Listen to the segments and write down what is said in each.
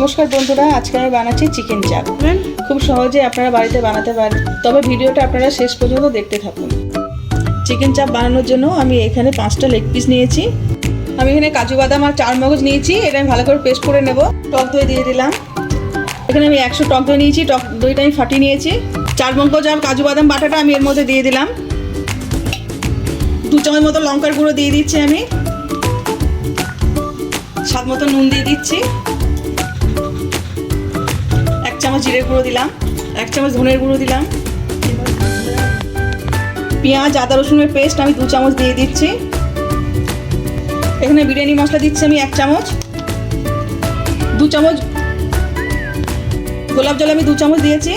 নমস্কার বন্ধুরা আজকে আমি বানাচ্ছি চিকেন চাপ খুব সহজে আপনারা বাড়িতে বানাতে পারেন তবে ভিডিওটা আপনারা শেষ পর্যন্ত দেখতে থাকুন। চিকেন চাপ বানানোর জন্য আমি এখানে পাঁচটা লেগ পিস নিয়েছি। আমি এখানে কাজু বাদাম আর চার মগজ নিয়েছি এটা আমি ভালো করে পেস্ট করে নেব। টক দই দিয়ে দিলাম। এখানে আমি একশো টক দই নিয়েছি টক দইটা আমি ফাটিয়ে নিয়েছি। চার মগজ আর কাজু বাদাম বাটাটা আমি এর মধ্যে দিয়ে দিলাম। দু চামচ মতো লঙ্কার গুঁড়ো দিয়ে দিচ্ছি আমি। স্বাদ মতো নুন দিয়ে দিচ্ছি। চামচ জিরে গুঁড়ো দিলাম, এক চামচ ধনের গুঁড়ো দিলাম। পেঁয়াজ, আদা, রসুনের পেস্ট আমি দু চামচ দিয়ে দিচ্ছি। এখানে বিরিয়ানি মশলা দিচ্ছি আমি এক চামচ। দু চামচ গোলাপ জল আমি দু চামচ দিয়েছি।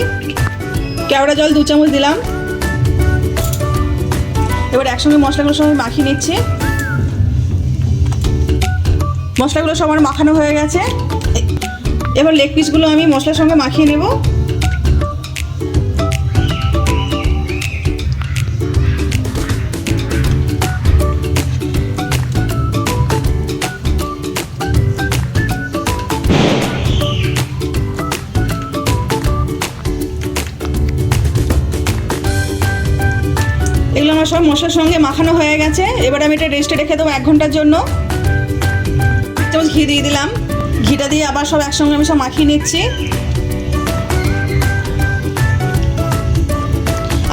কেওড়া জল দু চামচ দিলাম। এবার একসঙ্গে মশলাগুলো সব আমি মাখিয়ে নিচ্ছি। মশলাগুলো সবার মাখানো হয়ে গেছে। এবার লেগ পিসগুলো আমি মশলার সঙ্গে মাখিয়ে নেব। এগুলো আমার সব মশলার সঙ্গে মাখানো হয়ে গেছে। এবার আমি এটা রেস্টে রেখে দেবো এক ঘণ্টার জন্য। চামচ ঘি দিয়ে দিলাম। ঘিটা দিয়ে আবার সব একসঙ্গে আমি সব মাখিয়ে নিচ্ছি।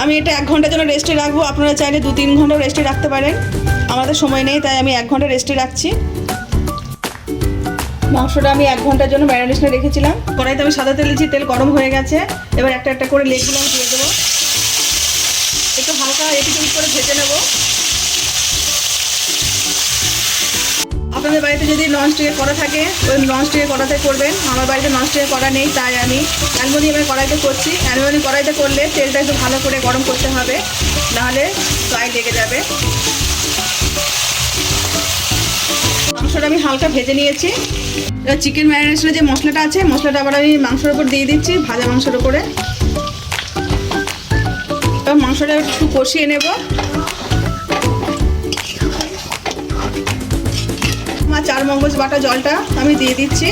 আমি এটা এক ঘণ্টার জন্য রেস্টে রাখব। আপনারা চাইলে দু তিন ঘণ্টা রেস্টে রাখতে পারেন। আমাদের সময় নেই, তাই আমি এক ঘণ্টা রেস্টে রাখছি। মাংসটা আমি এক ঘণ্টার জন্য ম্যারিনেশনে রেখেছিলাম। কড়াইতে আমি সাদা তেল দিয়েছি, তেল গরম হয়ে গেছে। এবার একটা একটা করে লেগগুলো আমি দিয়ে দেবো। একটু হালকা এটি করে ভেজে নেব। আপনাদের বাড়িতে যদি নন স্টিকের করা থাকে, ওই নন স্টিকের কড়াতে করবেন। আমার বাড়িতে নন স্টিকের কড়া নেই, তাই আমি অ্যালুমিনিয়ামের কড়াইতে করছি। অ্যালুমিনিয়াম কড়াইতে করলে তেলটা একটু ভালো করে গরম করতে হবে, নাহলে গায়ে লেগে যাবে। মাংসটা আমি হালকা ভেজে নিয়েছি। এবার চিকেন ম্যারিনেশনের যে মশলাটা আছে, মশলাটা আবার আমি মাংসের উপর দিয়ে দিচ্ছি, ভাজা মাংসের উপরে। এবার মাংসটা একটু কষিয়ে নেব। আমার চার মগজ বাটা জলটা আমি দিয়ে দিচ্ছি।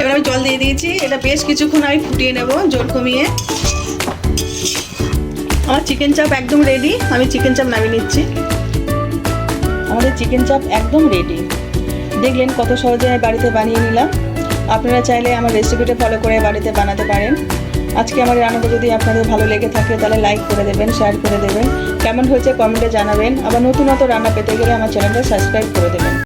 এবার আমি জল দিয়ে দিয়েছি। এটা বেশ কিছুক্ষণ আমি ফুটিয়ে নেব জল কমিয়ে। আমার চিকেন চাপ একদম রেডি আমি চিকেন চাপ নামিয়ে নিচ্ছি। আমাদের চিকেন চাপ একদম রেডি দেখলেন কত সহজে আমি বাড়িতে বানিয়ে নিলাম। আপনারা চাইলে আমার রেসিপিটা ফলো করে বাড়িতে বানাতে পারেন। আজকে আমার রান্নাটা যদি আপনাদের ভালো লেগে থাকে, তাহলে লাইক করে দেবেন শেয়ার করে দেবেন। কেমন হয়েছে কমেন্টে জানাবেন। আবার নতুন নতুন রান্না পেতে গেলে আমার চ্যানেলটা সাবস্ক্রাইব করে দেবেন।